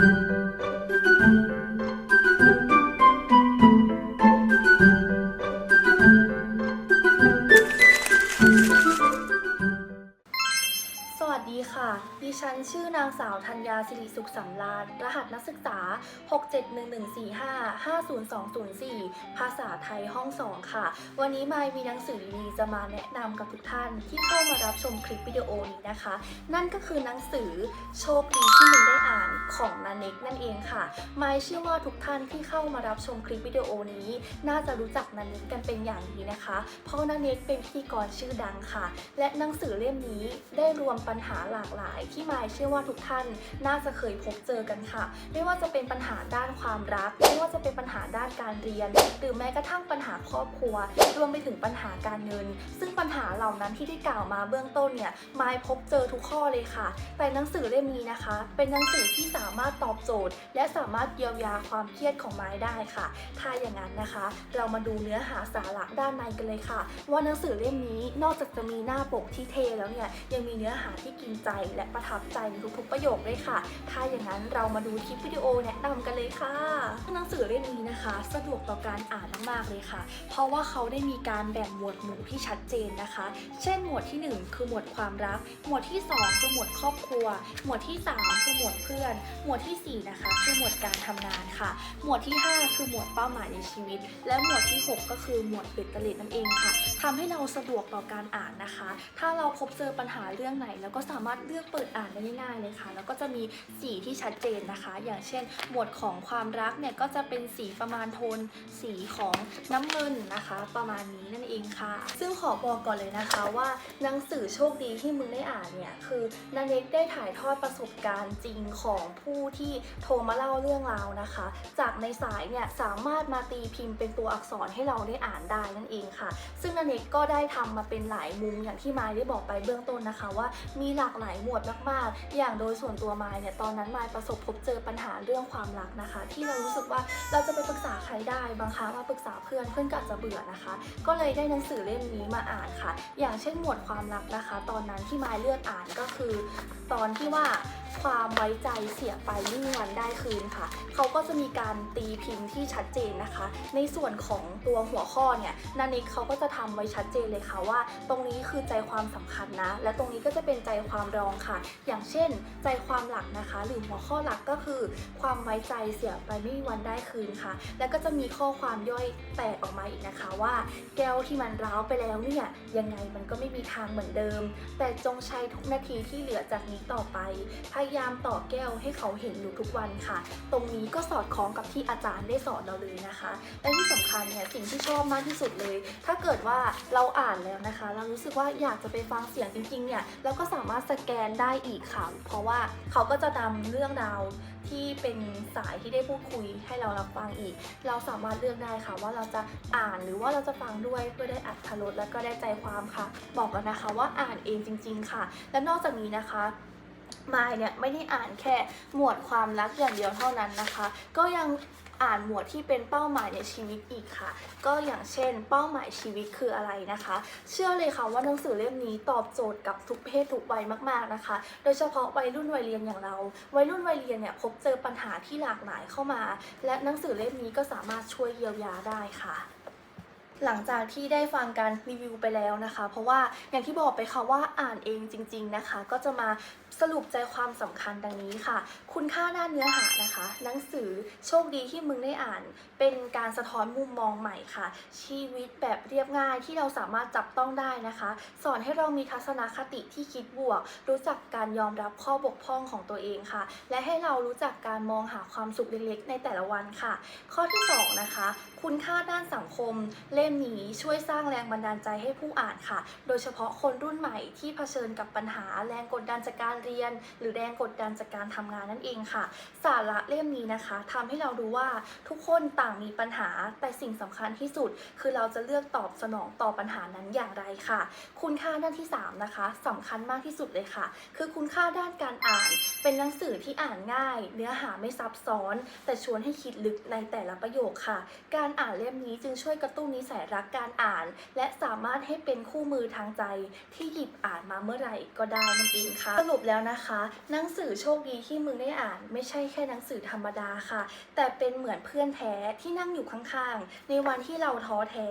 ส ดีค่ะ ดิฉันชื่อนางสาวธัญญาสิริสุขสำราญ รหัสนักศึกษา 67114550204 ภาษาไทยห้อง2ค่ะ วันนี้มายมีหนังสือดีๆจะมาแนะนำกับทุกท่านที่เข้ามารับชมคลิปวิดีโอนี้นะคะ นั่นก็คือหนังสือโชคดีที่มึงได้อ่านของนาเน็กนั่นเองค่ะ มายเชื่อว่าทุกท่านที่เข้ามารับชมคลิปวิดีโอนี้ น่าจะรู้จักนันเน็กกันเป็นอย่างดีนะคะ เพราะนันเน็กเป็นพิธีกรชื่อดังค่ะ และหนังสือเล่มนี้ได้รวมปัญหาหลากหลาย ที่มายเชื่อว่าทุกท่านน่าจะเคยพบเจอกันค่ะ ไม่ว่าจะเป็นปัญหาด้านความรัก ไม่ว่าจะเป็นปัญหาด้านการเรียน หรือแม้กระทั่งปัญหาครอบครัว รวมไปถึงปัญหาการเงิน ซึ่งปัญหาเหล่านั้นที่ได้กล่าวมาเบื้องต้นเนี่ยมายพบเจอทุกข้อเลยค่ะ แต่หนังสือเล่มนี้นะคะ เป็นหนังสือที่สามารถตอบโจทย์ และสามารถเยียวยาความเครียดของไม้ได้ค่ะ ถ้าอย่างนั้นนะคะ เรามาดูเนื้อหาสาระด้านในกันเลยค่ะ ว่าหนังสือเล่มนี้นอกจากจะมีหน้าปกที่เทแล้วเนี่ยยังมีเนื้อหาที่กินใจและประทับใจในทุกๆประโยคด้วยค่ะ ถ้าอย่างนั้นเรามาดูคลิปวิดีโอแนะนำกันเลยค่ะ หนังสือเล่มนี้นะคะ สะดวกต่อการอ่านมากๆเลยค่ะ เพราะว่าเขาได้มีการแบ่งหมวดหมู่ที่ชัดเจนนะคะ เช่น หมวดที่ 1 คือหมวดความรัก หมวดที่ 2 คือหมวดครอบครัว หมวดที่ 3 คือหมวดเพื่อน หมวดทีสี่4 นะคะ คือหมวดการทำงานค่ะ หมวดที่ 5 คือหมวดเป้าหมายในชีวิต และหมวดที่ 6 ก็คือหมวดเบ็ดเตล็ดนั่นเองค่ะทำให้เราสะดวกต่อการอ่านนะคะ ถ้าเราพบเจอปัญหาเรื่องไหนแล้วก็สามารถเลือกเปิดอ่านได้ง่ายเลยค่ะ แล้วก็จะมีสีที่ชัดเจนนะคะ อย่างเช่น หมวดของความรักเนี่ยก็จะเป็นสีประมาณโทน สีของน้ำเงินนะคะ ประมาณนี้นั่นเองค่ะ ซึ่งขอบอกก่อนเลยนะคะว่าหนังสือโชคดีที่มึงได้อ่านเนี่ยคือนันเน็กได้ถ่ายทอดประสบการณ์จริงของผู้ที่โทรมาเล่าเรื่องราวนะคะ จากในสายเนี่ยสามารถมาตีพิมพ์เป็นตัวอักษรให้เราได้อ่านได้นั่นเองค่ะ ซึ่งนันเน็กก็ได้ทำมาเป็นหลายมุมอย่างที่มายได้บอกไปเบื้องต้นนะคะว่ามีหลากหลายหมวดมากๆ อย่างโดยส่วนตัวมายเนี่ยตอนนั้นมายประสบพบเจอปัญหาเรื่องความรักนะคะ ที่เรารู้สึกว่าเราจะไปปรึกษาใครได้บางครั้งมาปรึกษาเพื่อนเพื่อนก็อาจจะเบื่อนะคะ ก็เลยได้หนังสือเล่มนี้มาอ่านค่ะ อย่างเช่นหมวดความรักนะคะ ตอนนั้นที่มายเลือกอ่านก็คือ ตอนที่ว่าความไว้ใจเสียไปไม่มีวันได้คืนค่ะ เขาก็จะมีการตีพิมพ์ที่ชัดเจนนะคะ ในส่วนของตัวหัวข้อเนี่ยนันนิกเขาก็จะทำไว้ชัดเจนเลยค่ะว่า ตรงนี้คือใจความสำคัญนะ และตรงนี้ก็จะเป็นใจความรองค่ะ อย่างเช่น ใจความหลักนะคะ หรือหัวข้อหลักก็คือ ความไว้ใจเสียไปไม่มีวันได้คืนค่ะ แล้วก็จะมีข้อความย่อยแตกออกมาอีกนะคะว่า แก้วที่มันร้าวไปแล้วเนี่ยยังไงมันก็ไม่มีทางเหมือนเดิม แต่จงใช้ทุกนาทีที่เหลือจากนี้ต่อไปพยายามต่อแก้วให้เขาเห็นอยู่ทุกวันค่ะ ตรงนี้ก็สอดคล้องกับที่อาจารย์ได้สอนเราเลยนะคะ และที่สำคัญเนี่ยสิ่งที่ชอบมากที่สุดเลย ถ้าเกิดว่าเราอ่านแล้วนะคะ เรารู้สึกว่าอยากจะไปฟังเสียงจริงๆเนี่ยเราก็สามารถสแกนได้อีกค่ะ เพราะว่าเขาก็จะนำเรื่องราวที่เป็นสายที่ได้พูดคุยให้เรารับฟังอีก เราสามารถเลือกได้ค่ะว่าเราจะอ่านหรือว่าเราจะฟังด้วยเพื่อได้อัธรสและก็ได้ใจความค่ะ บอกกันนะคะว่าอ่านเองจริง ๆ ค่ะ และนอกจากนี้นะคะ มายเนี่ยไม่ได้อ่านแค่หมวดความรักอย่างเดียวเท่านั้นนะคะ ก็ยังอ่านหมวดที่เป็นเป้าหมายในชีวิตอีกค่ะ ก็อย่างเช่น เป้าหมายชีวิตคืออะไรนะคะ เชื่อเลยค่ะว่าหนังสือเล่มนี้ตอบโจทย์กับทุกเพศทุกวัยมากๆนะคะ โดยเฉพาะวัยรุ่นวัยเรียนอย่างเรา วัยรุ่นวัยเรียนเนี่ยพบเจอปัญหาที่หลากหลายเข้ามา และหนังสือเล่มนี้ก็สามารถช่วยเยียวยาได้ค่ะ หลังจากที่ได้ฟังการรีวิวไปแล้วนะคะ เพราะว่าอย่างที่บอกไปค่ะว่าอ่านเองจริง ๆนะคะ ก็จะมาสรุปใจความสำคัญดังนี้ค่ะ คุณค่าด้านเนื้อหานะคะ หนังสือโชคดีที่มึงได้อ่าน เป็นการสะท้อนมุมมองใหม่ค่ะ ชีวิตแบบเรียบง่ายที่เราสามารถจับต้องได้นะคะ สอนให้เรามีทัศนคติที่คิดบวก รู้จักการยอมรับข้อบกพร่องของตัวเองค่ะ และให้เรารู้จักการมองหาความสุขเล็กๆในแต่ละวันค่ะ ข้อที่สองนะคะ คุณค่าด้านสังคมเล่มนี้ช่วยสร้างแรงบันดาลใจให้ผู้อ่านค่ะ โดยเฉพาะคนรุ่นใหม่ที่เผชิญกับปัญหาแรงกดดันจากการเรียน หรือแรงกดดันจากการทำงานนั่นเองค่ะ สาระเล่มนี้นะคะทำให้เรารู้ว่าทุกคนต่างมีปัญหา แต่สิ่งสำคัญที่สุด คือเราจะเลือกตอบสนองต่อปัญหานั้นอย่างไรค่ะ คุณค่าด้านที่ 3 นะคะสำคัญมากที่สุดเลยค่ะ คือคุณค่าด้านการอ่าน เป็นหนังสือที่อ่านง่าย เนื้อหาไม่ซับซ้อน แต่ชวนให้คิดลึกในแต่ละประโยคค่ะ การอ่านเล่มนี้จึงช่วยกระตุ้นนิสัยรักการอ่าน และสามารถให้เป็นคู่มือทางใจที่หยิบอ่านมาเมื่อไหร่ก็ได้นั่นเองค่ะ สรุปแล้วนะคะ หนังสือโชคดีที่มึงได้อ่าน ไม่ใช่แค่หนังสือธรรมดาค่ะ แต่เป็นเหมือนเพื่อนแท้ที่นั่งอยู่ข้างๆ ในวันที่เราท้อแท้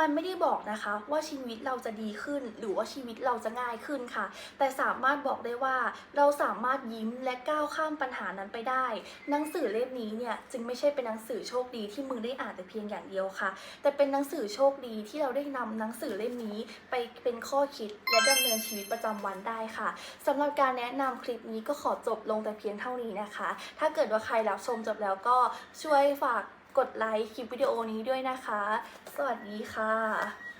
มันไม่ได้บอกนะคะว่าชีวิตเราจะดีขึ้น หรือว่าชีวิตเราจะง่ายขึ้นค่ะ แต่สามารถบอกได้ว่าเราสามารถยิ้มและก้าวข้ามปัญหานั้นไปได้ หนังสือเล่มนี้เนี่ยจึงไม่ใช่เป็นหนังสือโชคดีที่มึงได้อ่านแต่เพียงอย่างเดียวค่ะ แต่เป็นหนังสือโชคดีที่เราได้นำหนังสือเล่มนี้ไปเป็นข้อคิดและดำเนินชีวิตประจำวันได้ค่ะสำหรับการแนะนำคลิปนี้ก็ขอจบลงแต่เพียงเท่านี้นะคะ ถ้าเกิดว่าใครรับชมจบแล้วก็ช่วยฝากกดไลค์คลิปวิดีโอนี้ด้วยนะคะ สวัสดีค่ะ